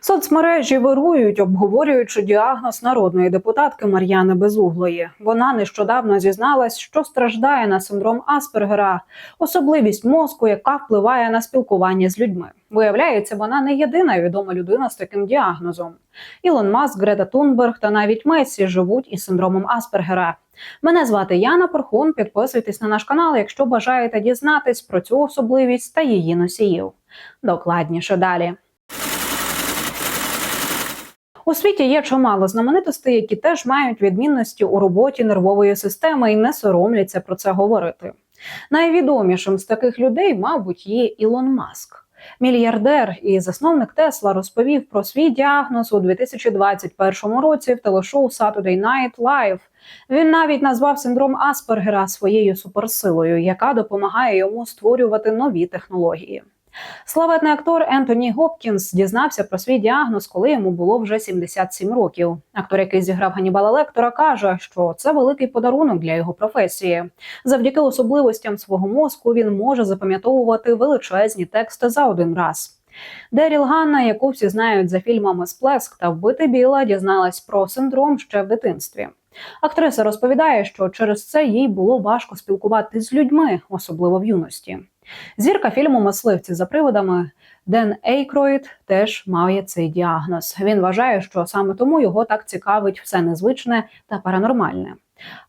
Соцмережі вирують, обговорюючи діагноз народної депутатки Мар'яни Безуглої. Вона нещодавно зізналась, що страждає на синдром Аспергера, особливість мозку, яка впливає на спілкування з людьми. Виявляється, вона не єдина відома людина з таким діагнозом. Ілон Маск, Грета Тунберг та навіть Месі живуть із синдромом Аспергера. Мене звати Яна Порхун. Підписуйтесь на наш канал, якщо бажаєте дізнатись про цю особливість та її носіїв. Докладніше далі. У світі є чимало знаменитостей, які теж мають відмінності у роботі нервової системи і не соромляться про це говорити. Найвідомішим з таких людей, мабуть, є Ілон Маск. Мільярдер і засновник Тесла розповів про свій діагноз у 2021 році в телешоу Saturday Night Live. Він навіть назвав синдром Аспергера своєю суперсилою, яка допомагає йому створювати нові технології. Славетний актор Ентоні Гопкінс дізнався про свій діагноз, коли йому було вже 77 років. Актор, який зіграв Ганібала Лектора, каже, що це великий подарунок для його професії. Завдяки особливостям свого мозку він може запам'ятовувати величезні тексти за один раз. Деріл Ганна, яку всі знають за фільмами Сплеск та Вбити Біла, дізналась про синдром ще в дитинстві. Актриса розповідає, що через це їй було важко спілкуватися з людьми, особливо в юності. Зірка фільму Мисливці за приводами Ден Ейкроїд теж має цей діагноз. Він вважає, що саме тому його так цікавить все незвичне та паранормальне.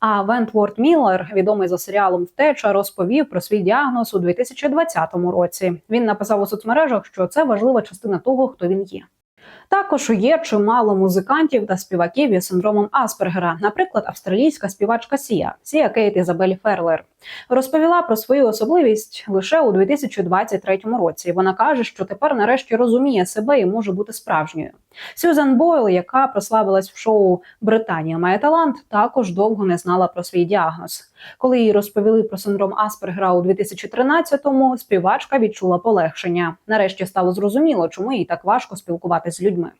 А Вентворд Міллер, відомий за серіалом Втеча, розповів про свій діагноз у 2020 році. Він написав у соцмережах, що це важлива частина того, хто він є. Також є чимало музикантів та співаків із синдромом Аспергера, наприклад, австралійська співачка Сія Сія Кейт Ізабель Ферлер розповіла про свою особливість лише у 2023 році. Вона каже, що тепер нарешті розуміє себе і може бути справжньою. Сюзан Бойл, яка прославилась в шоу Британія має талант, також довго не знала про свій діагноз. Коли їй розповіли про синдром Аспергера у 2013-му, співачка відчула полегшення. Нарешті стало зрозуміло, чому їй так важко спілкуватися з людьми.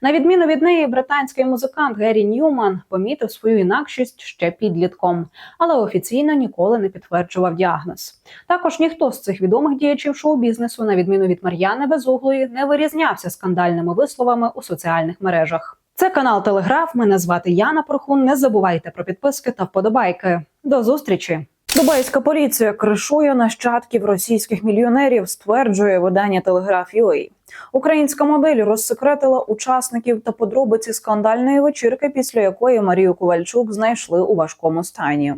На відміну від неї, британський музикант Геррі Ньюман помітив свою інакшість ще підлітком, але офіційно ніколи не підтверджував діагноз. Також ніхто з цих відомих діячів шоу-бізнесу, на відміну від Мар'яни Безуглої, не вирізнявся скандальними висловами у соціальних мережах. Це канал Телеграф. Мене звати Яна Прохун. Не забувайте про підписки та вподобайки. До зустрічі! Дубайська поліція кришує нащадків російських мільйонерів, стверджує видання Телеграф UA. Українська модель розсекретила учасників та подробиці скандальної вечірки, після якої Марію Ковальчук знайшли у важкому стані.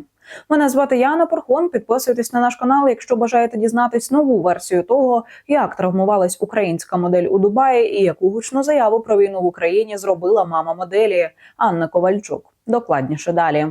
Мене звати Яна Порхон. Підписуйтесь на наш канал, якщо бажаєте дізнатись нову версію того, як травмувалась українська модель у Дубаї і яку гучну заяву про війну в Україні зробила мама моделі Анна Ковальчук. Докладніше далі.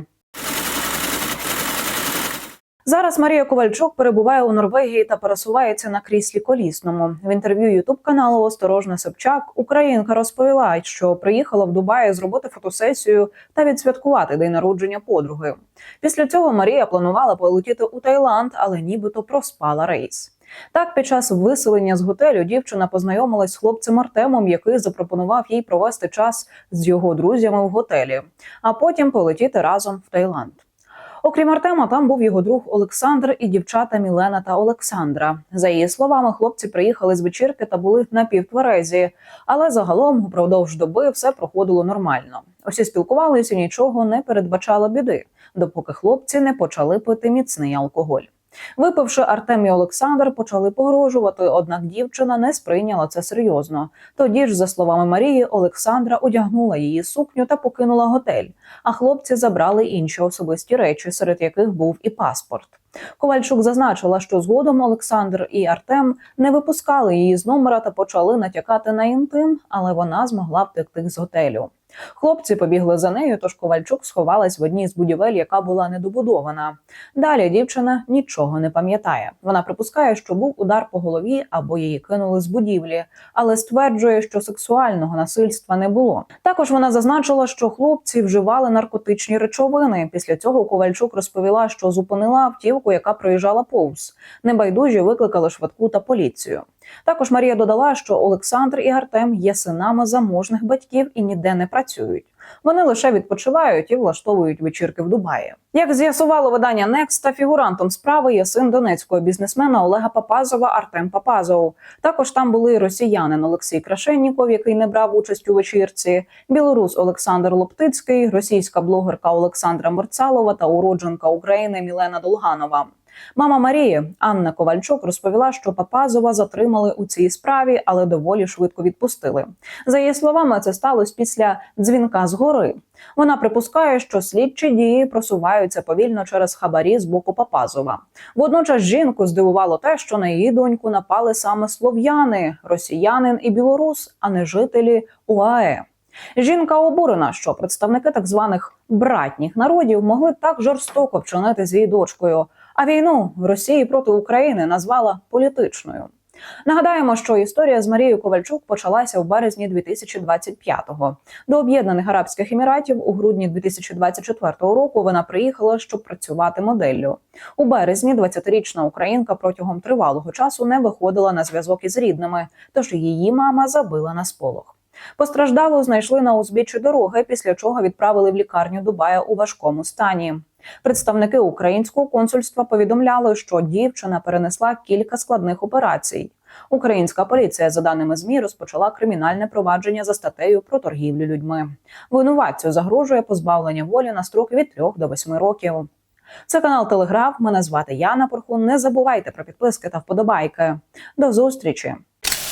Зараз Марія Ковальчук перебуває у Норвегії та пересувається на кріслі колісному. В інтерв'ю Ютуб каналу Осторожна Собчак Українка розповіла, що приїхала в Дубаї зробити фотосесію та відсвяткувати день народження подруги. Після цього Марія планувала полетіти у Таїланд, але нібито проспала рейс. Так, під час виселення з готелю дівчина познайомилась з хлопцем Артемом, який запропонував їй провести час з його друзями в готелі, а потім полетіти разом в Таїланд. Окрім Артема, там був його друг Олександр і дівчата Мілена та Олександра. За її словами, хлопці приїхали з вечірки та були напівтверезі, але загалом упродовж доби все проходило нормально. Усі спілкувалися, нічого не передбачало біди, допоки хлопці не почали пити міцний алкоголь. Випивши Артем і Олександр, почали погрожувати, однак дівчина не сприйняла це серйозно. Тоді ж, за словами Марії, Олександра одягнула її сукню та покинула готель. А хлопці забрали інші особисті речі, серед яких був і паспорт. Ковальчук зазначила, що згодом Олександр і Артем не випускали її з номера та почали натякати на інтим, але вона змогла втекти з готелю. Хлопці побігли за нею, тож Ковальчук сховалась в одній з будівель, яка була недобудована. Далі дівчина нічого не пам'ятає. Вона припускає, що був удар по голові або її кинули з будівлі, але стверджує, що сексуального насильства не було. Також вона зазначила, що хлопці вживали наркотичні речовини. Після цього Ковальчук розповіла, що зупинила автівку, яка проїжджала повз. Небайдужі викликали швидку та поліцію. Також Марія додала, що Олександр і Артем є синами заможних батьків і ніде не працюють. Вони лише відпочивають і влаштовують вечірки в Дубаї. Як з'ясувало видання Next, та фігурантом справи є син донецького бізнесмена Олега Папазова Артем Папазов. Також там були росіянин Олексій Крашенніков, який не брав участь у вечірці, білорус Олександр Лоптицький, російська блогерка Олександра Мерцалова та уродженка України Мілена Долганова. Мама Марії Анна Ковальчук розповіла, що Папазова затримали у цій справі, але доволі швидко відпустили. За її словами, це сталося після дзвінка згори. Вона припускає, що слідчі дії просуваються повільно через хабарі з боку Папазова. Водночас жінку здивувало те, що на її доньку напали саме слов'яни, росіянин і білорус, а не жителі УАЕ. Жінка обурена, що представники так званих братніх народів могли так жорстоко вчинити з її дочкою. А війну Росії проти України назвала політичною. Нагадаємо, що історія з Марією Ковальчук почалася у березні 2025-го. До Об'єднаних Арабських Еміратів у грудні 2024 року вона приїхала, щоб працювати моделлю. У березні 20-річна українка протягом тривалого часу не виходила на зв'язок із рідними, тож її мама забила на сполох. Постраждалу знайшли на узбіччі дороги, після чого відправили в лікарню Дубая у важкому стані. Представники українського консульства повідомляли, що дівчина перенесла кілька складних операцій. Українська поліція, за даними змі, розпочала кримінальне провадження за статтею про торгівлю людьми. Винуватцю загрожує позбавлення волі на строк від 3 до 8 років. Це канал Телеграф. Мене звати Яна Порхун. Не забувайте про підписки та вподобайки. До зустрічі.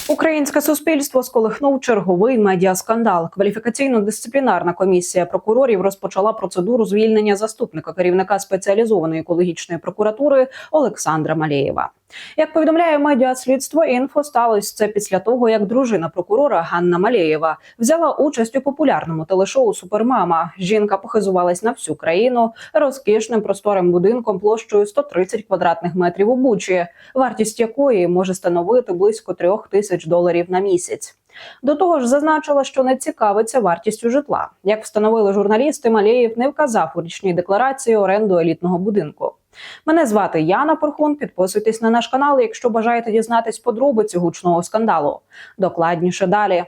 Українське суспільство сколихнув черговий медіаскандал. Кваліфікаційно-дисциплінарна комісія прокурорів розпочала процедуру звільнення заступника керівника спеціалізованої екологічної прокуратури Олександра Малєєва. Як повідомляє медіаслідство, інфо сталося це після того, як дружина прокурора Ганна Малєєва взяла участь у популярному телешоу Супермама. Жінка похизувалась на всю країну розкішним просторим будинком площею 130 квадратних метрів у Бучі, вартість якої може становити близько трьох тисяч доларів на місяць. До того ж, зазначила, що не цікавиться вартістю житла. Як встановили журналісти, Малєєв не вказав у річній декларації оренду елітного будинку. Мене звати Яна Порхун. Підписуйтесь на наш канал, якщо бажаєте дізнатись подробиці гучного скандалу. Докладніше далі.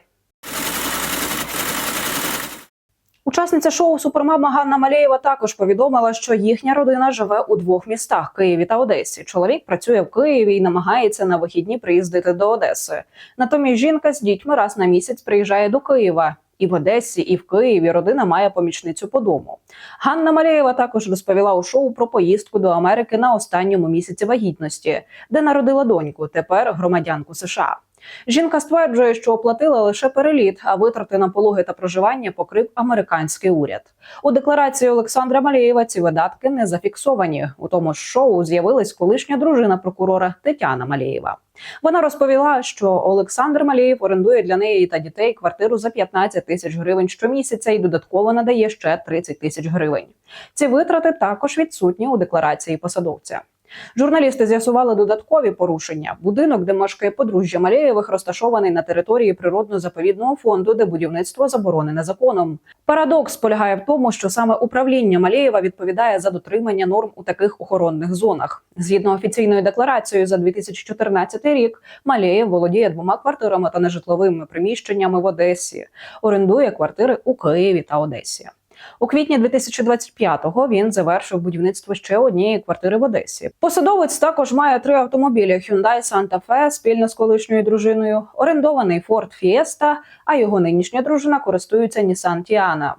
Учасниця шоу Супермама Ганна Малєєва також повідомила, що їхня родина живе у двох містах Києві та Одесі. Чоловік працює в Києві і намагається на вихідні приїздити до Одеси. Натомість жінка з дітьми раз на місяць приїжджає до Києва. І в Одесі, і в Києві родина має помічницю по дому. Ганна Малєєва також розповіла у шоу про поїздку до Америки на останньому місяці вагітності, де народила доньку, тепер громадянку США. Жінка стверджує, що оплатила лише переліт, а витрати на пологи та проживання покрив американський уряд. У декларації Олександра Малєєва ці видатки не зафіксовані. У тому ж шоу з'явилась колишня дружина прокурора Тетяна Малєєва. Вона розповіла, що Олександр Малєєв орендує для неї та дітей квартиру за 15 тисяч гривень щомісяця і додатково надає ще 30 тисяч гривень. Ці витрати також відсутні у декларації посадовця. Журналісти з'ясували додаткові порушення. Будинок, де мешкає подружжя Малєєвих, розташований на території природно-заповідного фонду, де будівництво заборонене законом. Парадокс полягає в тому, що саме управління Малєєва відповідає за дотримання норм у таких охоронних зонах. Згідно офіційною декларацією за 2014 рік, Малєєв володіє двома квартирами та нежитловими приміщеннями в Одесі. Орендує квартири у Києві та Одесі. У квітні 2025-го він завершив будівництво ще однієї квартири в Одесі. Посадовець також має три автомобілі: Hyundai Santa Fe спільно з колишньою дружиною, орендований Ford Fiesta, а його нинішня дружина користується Nissan Tiana.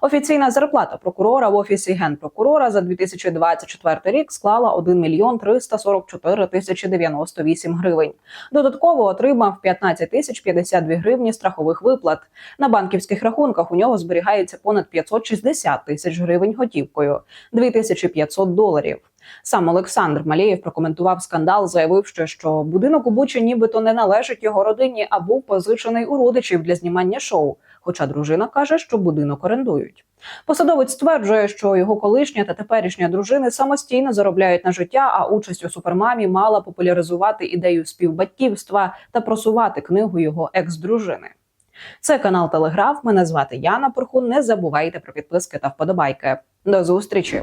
Офіційна зарплата прокурора в офісі генпрокурора за 2024 рік склала 1 мільйон 344 тисячі 98 гривень. Додатково отримав 15 тисяч 52 гривні страхових виплат. На банківських рахунках у нього зберігається понад 560 тисяч гривень готівкою, 2500 доларів. Сам Олександр Малєєв прокоментував скандал, заявивши, що будинок у Бучі нібито не належить його родині, а був позичений у родичів для знімання шоу. Хоча дружина каже, що будинок орендують. Посадовець стверджує, що його колишня та теперішня дружини самостійно заробляють на життя, а участь у супермамі мала популяризувати ідею співбатьківства та просувати книгу його екс-дружини. Це канал Телеграф. Мене звати Яна Порхун. Не забувайте про підписки та вподобайки. До зустрічі.